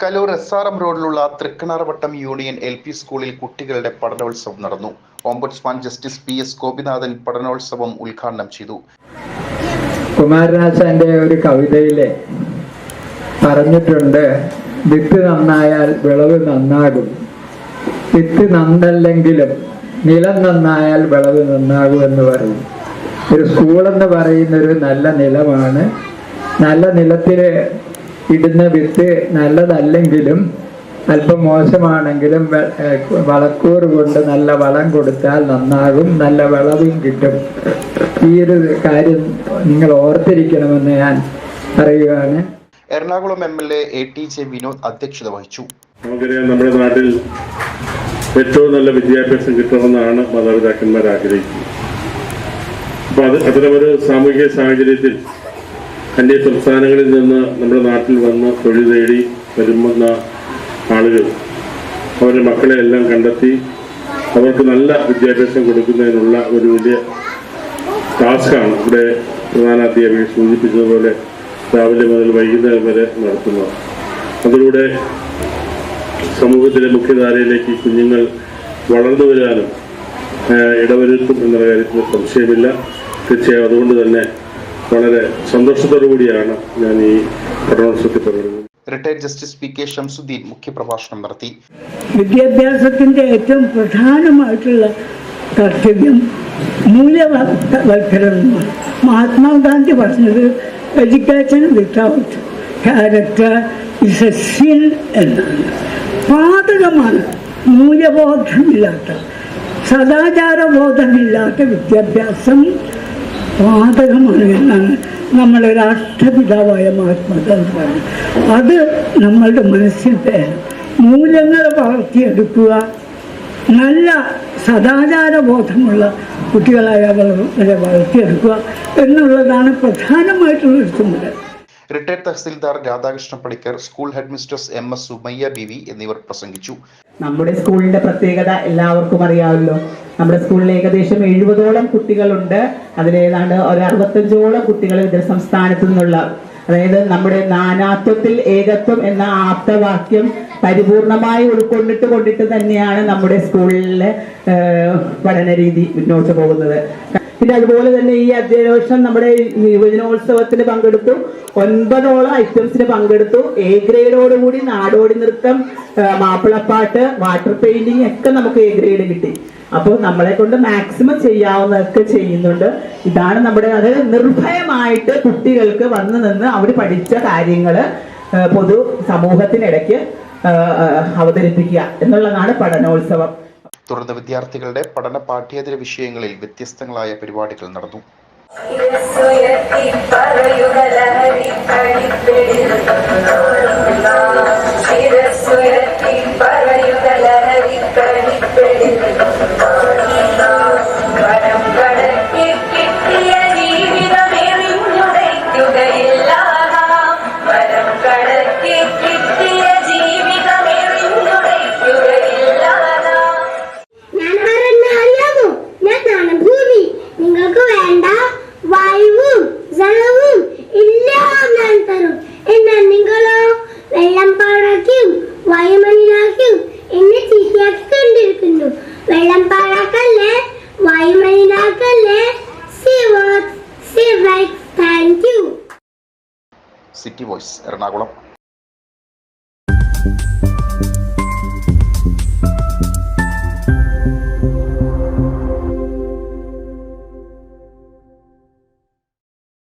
S R M റോഡിലുള്ള തൃക്കണാർവട്ടം union L P സ്കൂളിൽ കുട്ടികളുടെ പഠനോത്സവം നടന്നു. Ombudsman justice P S Gopinathan പഠനോത്സവം ഉദ്ഘാടനം ചെയ്തു. കുമാരനാശാന്റെ ഒരു കവിതയിലെ പറഞ്ഞിട്ടുണ്ട് വിത്ത് നന്നായാൽ വിളവ് നന്നാകും. വിത്ത് നന്നല്ലെങ്കിലും നിലം നന്നായാൽ വിളവ് നന്നാകും എന്ന് പറയും. ഒരു സ്കൂളെന്ന് പറയുന്ന ഒരു നല്ല നിലമാണ്. നല്ല നിലത്തിൽ ഇടുന്ന വിത്ത് നല്ലതല്ലെങ്കിലും അല്പം മോശമാണെങ്കിലും വളക്കൂറ് കൊണ്ട് നല്ല വളം കൊടുത്താൽ നന്നാകും നല്ല വിളവും കിട്ടും. ഈ ഒരു കാര്യം നിങ്ങൾ ഓർത്തിരിക്കണമെന്ന് ഞാൻ പറയുകയാണ്. Ernakulam M L A A T J Vinod അധ്യക്ഷത വഹിച്ചു. നമുക്കറിയാം നമ്മുടെ നാട്ടിൽ ഏറ്റവും നല്ല വിദ്യാഭ്യാസം കിട്ടണമെന്നാണ് മാതാപിതാക്കന്മാർ ആഗ്രഹിക്കുന്നത്. അപ്പൊ അത് അത്തരമൊരു സാമൂഹിക സാഹചര്യത്തിൽ അന്യ സംസ്ഥാനങ്ങളിൽ നിന്ന് നമ്മുടെ നാട്ടിൽ വന്ന് തൊഴിൽ തേടി വരുന്ന ആളുകൾ അവരുടെ മക്കളെ എല്ലാം കണ്ടെത്തി അവർക്ക് നല്ല വിദ്യാഭ്യാസം കൊടുക്കുന്നതിനുള്ള ഒരു വലിയ ടാസ്ക്കാണ് ഇവിടെ പ്രധാന അധ്യാപിക സൂചിപ്പിച്ചതുപോലെ രാവിലെ മുതൽ വൈകുന്നേരം വരെ നടത്തുന്നത്. അതിലൂടെ സമൂഹത്തിലെ മുഖ്യധാരയിലേക്ക് കുഞ്ഞുങ്ങൾ വളർന്നു വരാനും ഇടവരുത്തും എന്നുള്ള കാര്യത്തിൽ സംശയമില്ല. തീർച്ചയായും അതുകൊണ്ട് തന്നെ വളരെ സന്തോഷത്തോടു കൂടിയാണ് ഞാൻ ഈ പഠനോത്സവത്തിൽ പങ്കെടുക്കുന്നത് retired justice P K Shamsudheen മുഖ്യപ്രഭാഷണം നടത്തി. വിദ്യാഭ്യാസത്തിന്റെ ഏറ്റവും പ്രധാനമായിട്ടുള്ള കർത്തവ്യം മൂല്യവൽക്കരണമാണ് മഹാത്മാഗാന്ധി പറഞ്ഞത് education without character is a sin എന്നാണ്. പാതകമാണ് മൂല്യബോധമില്ലാത്ത സദാചാരബോധമില്ലാത്ത വിദ്യാഭ്യാസം പാതകമാണ് എന്നാണ് നമ്മുടെ രാഷ്ട്രപിതാവായ മഹാത്മാഗാന്ധി പറഞ്ഞത് അത് നമ്മളുടെ മനസ്സിൽ വേണം മൂല്യങ്ങൾ വളർത്തിയെടുക്കുക. നല്ല സദാചാര ബോധമുള്ള കുട്ടികളായ അവരെ വളർത്തിയെടുക്കുക എന്നുള്ളതാണ് പ്രധാനമായിട്ടുള്ള ഒരു ചുമതല. Retired tahsildar Radhakrishna Panicker school head M S Sumayya B V എന്നിവർ പ്രസംഗിച്ചു. നമ്മുടെ സ്കൂളിന്റെ പ്രത്യേകത എല്ലാവർക്കും അറിയാമല്ലോ. നമ്മുടെ സ്കൂളിൽ ഏകദേശം എഴുപതോളം കുട്ടികളുണ്ട്. അതിലേതാണ്ട് ഒരു അറുപത്തഞ്ചോളം കുട്ടികൾ ഇതര സംസ്ഥാനത്തു നിന്നുള്ള. അതായത് നമ്മുടെ നാനാത്വത്തിൽ ഏകത്വം എന്ന ആപ്തവാക്യം പരിപൂർണമായി ഉൾക്കൊണ്ടിട്ട് കൊണ്ടിട്ട് തന്നെയാണ് നമ്മുടെ സ്കൂളിലെ പഠന രീതി മുന്നോട്ട് പോകുന്നത്. പിന്നെ അതുപോലെ തന്നെ ഈ അധ്യയന വർഷം നമ്മുടെ യുവജനോത്സവത്തിന് പങ്കെടുത്തു. ഒൻപതോളം ഐറ്റംസിന് പങ്കെടുത്തു. എ ഗ്രേഡോടുകൂടി നാടോടി നൃത്തം മാപ്പിളപ്പാട്ട് വാട്ടർ പെയിന്റിംഗ് ഒക്കെ നമുക്ക് എ ഗ്രേഡ് കിട്ടി. അപ്പോൾ നമ്മളെ കൊണ്ട് മാക്സിമം ചെയ്യാവുന്നതൊക്കെ ചെയ്യുന്നുണ്ട്. ഇതാണ് നമ്മുടെ അത് നിർഭയമായിട്ട് കുട്ടികൾക്ക് വന്ന് നിന്ന് അവർ പഠിച്ച കാര്യങ്ങൾ പൊതു സമൂഹത്തിനിടയ്ക്ക് അവതരിപ്പിക്കുക എന്നുള്ളതാണ് പഠനോത്സവം. തുടർന്ന് വിദ്യാർത്ഥികളുടെ പഠന പാഠ്യേതര വിഷയങ്ങളിൽ വ്യത്യസ്തങ്ങളായ പരിപാടികൾ നടന്നു. City voice Ernakulam.